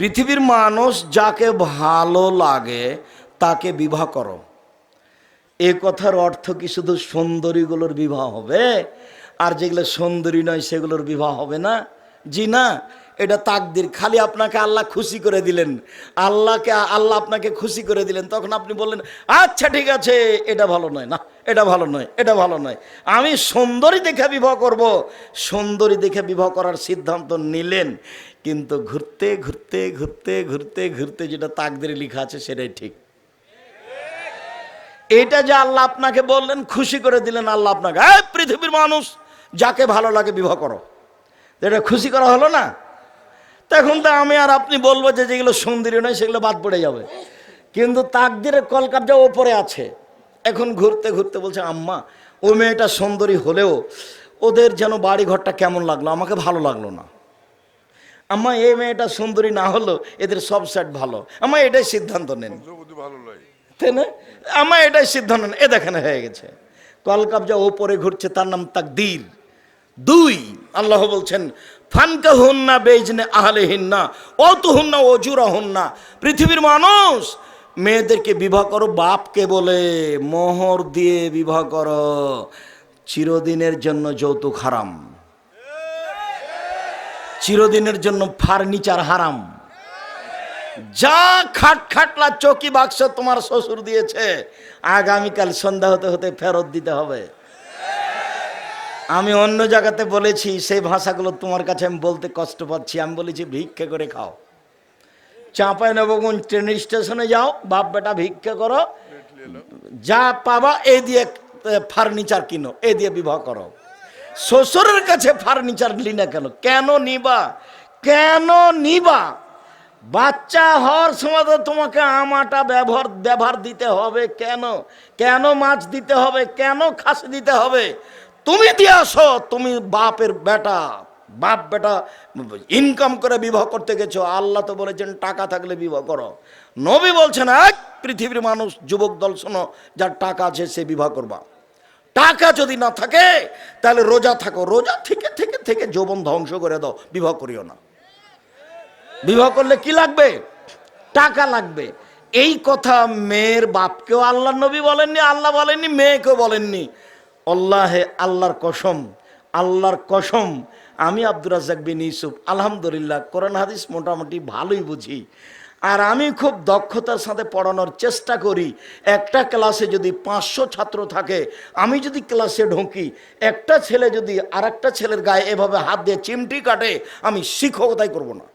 পৃথিবীর মানুষ যাকে ভালো লাগে, তাকে বিবাহ করো। এ কথার অর্থ কি শুধু সুন্দরীগুলোর বিবাহ হবে? আর যেগুলো সুন্দরী নয়, সেগুলোর বিবাহ হবে না? জি না এটা তাকদির। খালি আপনাকে আল্লাহ খুশি করে দিলেন। আল্লাহকে, আল্লাহ আপনাকে খুশি করে দিলেন। তখন আপনি বললেন আচ্ছা ঠিক আছে, এটা ভালো নয়। না, এটা ভালো নয়, এটা ভালো নয়। আমি সুন্দরী দেখে বিবাহ করব। সুন্দরী দেখে বিবাহ করার সিদ্ধান্ত নিলেন। কিন্তু ঘুরতে ঘুরতে ঘুরতে ঘুরতে ঘুরতে যেটা তাকদিরে লেখা আছে, সেটাই ঠিক। এটা যে আল্লাহ আপনাকে বললেন, খুশি করে দিলেন আল্লাহ আপনাকে। পৃথিবীর মানুষ, যাকে ভালো লাগে বিবাহ করো। এটা খুশি করা হলো না? তখন তো আমি আর আপনি বলব যে যেগুলো সুন্দরী নয় সেগুলো বাদ পড়ে যাবে। কিন্তু তাকদিরের কলকাবজা ওপরে আছে এখন ঘুরতে ঘুরতে বলছে আম্মা ও মেয়েটা সুন্দরী হলেও ওদের যেন বাড়ি ঘরটা কেমন লাগল? আমাকে ভালো লাগল না। আম্মা এই মেয়েটা সুন্দরী না হলো এদের সব সেট ভালো। আম্মা এটাই সিদ্ধান্ত নেন। তাই না? আমার এটাই সিদ্ধান্ত নেন। এ দেখেন হয়ে গেছে। কলকাবজা ওপরে ঘুরছে তার নাম তাকদীর। দুই আল্লাহ বলছেন ফানকা হুন্না বেজনে আহলে হিন্না, অত হুন্না, অজুরা হুন্না। পৃথিবীর মানুষ, মেয়েদেরকে বিবাহ করো, বাপকে বলে, মোহর দিয়ে বিবাহ করো। চিরদিনের জন্য যৌতুক হারাম। চিরদিনের জন্য ফার্নিচার হারাম। যা খাট খাটলা চকি বাক্স তোমার শ্বশুর দিয়েছে, আগামীকাল সন্ধ্যা হতে হতে ফেরত দিতে হবে। আমি অন্য জায়গাতে বলেছি, সেই ভাষাগুলো তোমার কাছে আমি বলতে কষ্ট পাচ্ছি। আমি বলেছি, ভিক্ষে করে খাও। চাঁপাই নবগুন ট্রেন স্টেশনে যাও, বাপ বেটা ভিক্ষে করো। যা পাবা এই দিয়ে ফার্নিচার কিনো এই দিয়ে বিবাহ করো। শ্বশুরের কাছে ফার্নিচার লি না কেন? কেন নিবা? কেন নিবা? বাচ্চা হওয়ার সময় তো তোমাকে আমাটা ব্যবহার ব্যবহার দিতে হবে। কেন? কেন মাছ দিতে হবে? কেন খাসি দিতে হবে? তুমি দিয়ে আসো, তুমি বাপের বেটা, বাপ বেটা ইনকাম করে বিবাহ করতে গেছো, আল্লাহ তো বলেছেন টাকা থাকলে বিবাহ করো। নবী বলছেন এক পৃথিবীর মানুষ, যুবক দল, শোনো, যার টাকা আছে সে বিবাহ করবা। টাকা যদি না থাকে, তাহলে রোজা থাকো, রোজা থেকে থেকে থেকে যৌবন ধ্বংস করে দাও, বিবাহ করিও না। বিবাহ করলে কি লাগবে? টাকা লাগবে। এই কথা মেয়ের বাপকেও আল্লাহ নবী বলেননি, আল্লাহ বলেননি, মেয়েকেও বলেননি। আল্লাহে আল্লাহর কসম আল্লাহর কসম, আমি আব্দুর রাজাক বিন ইউসুফ, আলহামদুলিল্লাহ, কোরআন হাদিস মোটামুটি ভালোই বুঝি। আর আমি খুব দক্ষতার সাথে পড়ানোর চেষ্টা করি। একটা ক্লাসে যদি পাঁচশো ছাত্র থাকে, আমি যদি ক্লাসে ঢুকি, একটা ছেলে যদি আর ছেলের গায়ে এভাবে হাত দিয়ে চিমটি কাটে, আমি শিক্ষকতাই করব না।